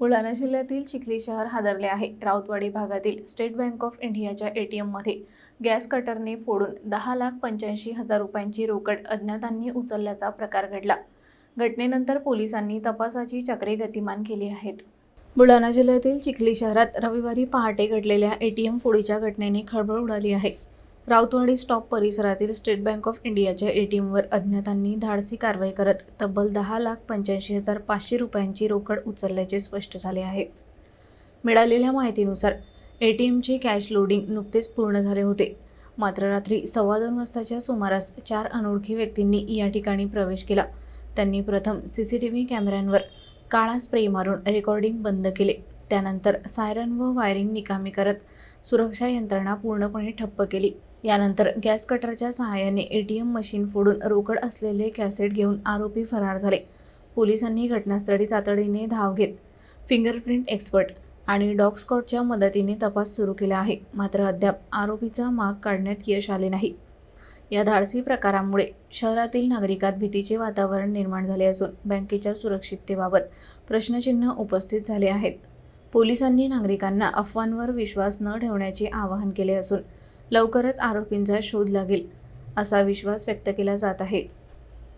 बुलढाणा जिल्ह्यातील चिखली शहर हादरले आहे. राऊतवाडी भागातील स्टेट बँक ऑफ इंडियाच्या एटीएममध्ये गॅस कटरने फोडून दहा लाख पंच्याऐंशी हजार रुपयांची रोकड अज्ञातांनी उचलल्याचा प्रकार घडला. घटनेनंतर पोलिसांनी तपासाची चक्रे गतिमान केली आहेत. बुलढाणा जिल्ह्यातील चिखली शहरात रविवारी पहाटे घडलेल्या एटीएम फोडीच्या घटनेने खळबळ उडाली आहे. राऊतवाडी स्टॉप परिसरातील स्टेट बँक ऑफ इंडियाच्या एटीएमवर अज्ञातांनी धाडसी कारवाई करत तब्बल दहा लाख पंच्याऐंशी हजार पाचशे रुपयांची रोकड उचलल्याचे स्पष्ट झाले आहे. मिळालेल्या माहितीनुसार ए टी एमचे कॅश लोडिंग नुकतेच पूर्ण झाले होते. मात्र रात्री सव्वा दोन वाजताच्या सुमारास चार अनोळखी व्यक्तींनी या ठिकाणी प्रवेश केला. त्यांनी प्रथम सी सी टी व्ही कॅमेऱ्यांवर काळा स्प्रे मारून रेकॉर्डिंग बंद केले. त्यानंतर सायरन व वायरिंग निकामी करत सुरक्षा यंत्रणा पूर्णपणे ठप्प केली. यानंतर गॅस कटरच्या सहाय्याने ए टी एम मशीन फोडून रोकड असलेले कॅसेट घेऊन आरोपी फरार झाले. पोलिसांनी घटनास्थळी तातडीने धाव घेत फिंगरप्रिंट एक्सपर्ट आणि डॉग स्कॉटच्या मदतीने तपास सुरू केला आहे. मात्र अद्याप आरोपीचा माग काढण्यात यश आले नाही. या धाडसी प्रकारामुळे शहरातील नागरिकात भीतीचे वातावरण निर्माण झाले असून बँकेच्या सुरक्षिततेबाबत प्रश्नचिन्ह उपस्थित झाले आहेत. पोलिसांनी नागरिकांना अफवांवर विश्वास न ठेवण्याचे आवाहन केले असून लवकरच आरोपींचा शोध लागेल असा विश्वास व्यक्त केला जात आहे.